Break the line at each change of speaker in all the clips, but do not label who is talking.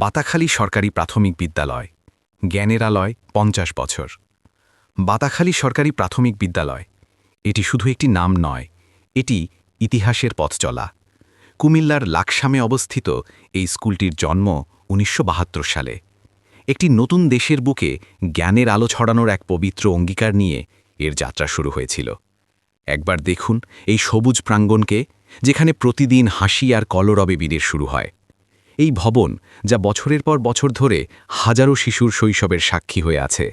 বাতাখালী সরকারি প্রাথমিক বিদ্যালয়। জ্ঞানের আলয় পঞ্চাশ বছর। বাতাখালী সরকারি প্রাথমিক বিদ্যালয়। এটি শুধু একটি নাম নয়, এটি ইতিহাসের পথ চলা। কুমিল্লার লাকসামে অবস্থিত এই স্কুলটির জন্ম উনিশশো বাহাত্তর সালে। একটি নতুন দেশের বুকে জ্ঞানের আলো ছড়ানোর এক পবিত্র অঙ্গীকার নিয়ে এর যাত্রা শুরু হয়েছিল। একবার দেখুন এই সবুজ প্রাঙ্গণকে যেখানে প্রতিদিন হাসি আর কলরবে বীরের শুরু হয়। এই ভবন, যা বছরের পর বছর ধরে হাজারো শিশুর শৈশবের সাক্ষী হয়ে আছে।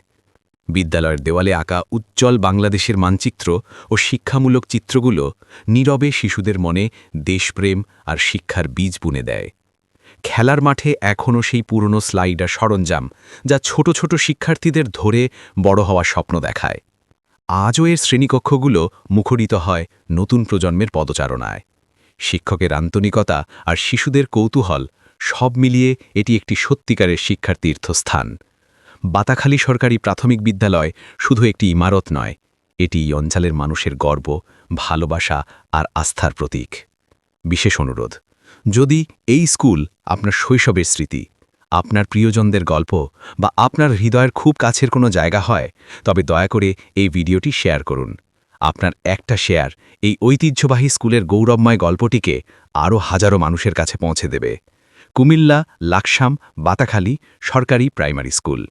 বিদ্যালয়ের দেওয়ালে আঁকা উজ্জ্বল বাংলাদেশের মানচিত্র ও শিক্ষামূলক চিত্রগুলো নীরবে শিশুদের মনে দেশপ্রেম আর শিক্ষার বীজ বুনে দেয়। খেলার মাঠে এখনও সেই পুরনো স্লাইড আর সরঞ্জাম, যা ছোট ছোট শিক্ষার্থীদের ধরে বড় হওয়ার স্বপ্ন দেখায়। আজও এর শ্রেণীকক্ষগুলো মুখরিত হয় নতুন প্রজন্মের পদচারণায়। শিক্ষকের আন্তনিকতা আর শিশুদের কৌতূহল সব মিলিয়ে এটি একটি সত্যিকারের শিক্ষার তীর্থস্থান। বাতাখালী সরকারি প্রাথমিক বিদ্যালয় শুধু একটি ইমারত নয়, এটি এই অঞ্চলের মানুষের গর্ব, ভালোবাসা আর আস্থার প্রতীক। বিশেষ অনুরোধ, যদি এই স্কুল আপনার শৈশবের স্মৃতি, আপনার প্রিয়জনদের গল্প বা আপনার হৃদয়ের খুব কাছের কোনো জায়গা হয়, তবে দয়া করে এই ভিডিওটি শেয়ার করুন। আপনার একটা শেয়ার এই ঐতিহ্যবাহী স্কুলের গৌরবময় গল্পটিকে আরও হাজারো মানুষের কাছে পৌঁছে দেবে। কুমিল্লা লাকসাম বাতাখালী সরকারি প্রাইমারি স্কুল।